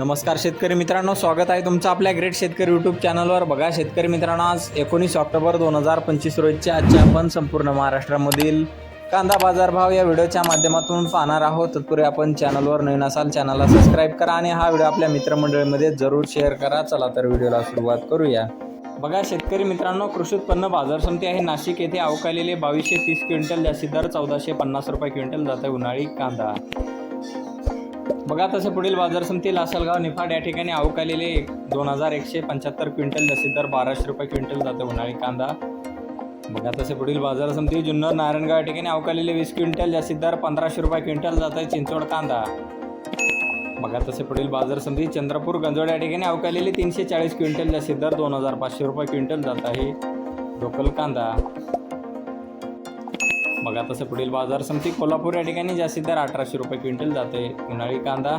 नमस्कार शेतकरी मित्रांनो स्वागत आहे तुमचं आपल्या ग्रेट शेतकरी यूट्यूब चॅनलवर बघा शेतकरी मित्रांनो आज एकोणीस ऑक्टोबर दोन हजार पंचवीस रोजच्या आजच्या आपण संपूर्ण महाराष्ट्रामधील कांदा बाजारभाव या व्हिडिओच्या माध्यमातून पाहणार आहोत. तत्पूर्वी आपण चॅनलवर नवीन असाल चॅनलला सबस्क्राईब करा आणि हा व्हिडिओ आपल्या मित्रमंडळीमध्ये जरूर शेअर करा. चला तर व्हिडिओला सुरुवात करूया. बघा शेतकरी मित्रांनो कृषी उत्पन्न बाजार समिती आहे. नाशिक येथे अवकालेले बावीसशे तीस क्विंटल जास्तीत दर चौदाशे पन्नास रुपये क्विंटल जात आहे उन्हाळी कांदा. बघा तसे पुढील बाजार समिती लासलगाव निफाड या ठिकाणी अवकालेले दोन हजार एकशे पंच्याहत्तर क्विंटल जास्तीत दर बाराशे रुपये क्विंटल जातो उन्हाळी कांदा. बघा तसे पुढील बाजार समिती जुन्नर नारायणगाव या ठिकाणी अवकालेले वीस क्विंटल जास्तीत दर पंधराशे रुपये क्विंटल जात आहे चिंचवड कांदा. बघा तसे पुढील बाजार समिती चंद्रपूर गंजोड या ठिकाणी अवकालेले तीनशे चाळीस क्विंटल जास्तीत दर दोन हजार पाचशे रुपये क्विंटल जात आहे. लोकल कांदा. बघा तसं पुढील बाजार समिती कोल्हापूर या ठिकाणी जास्तीत दर अठराशे रुपये क्विंटल जाते. उन्हाळी कांदा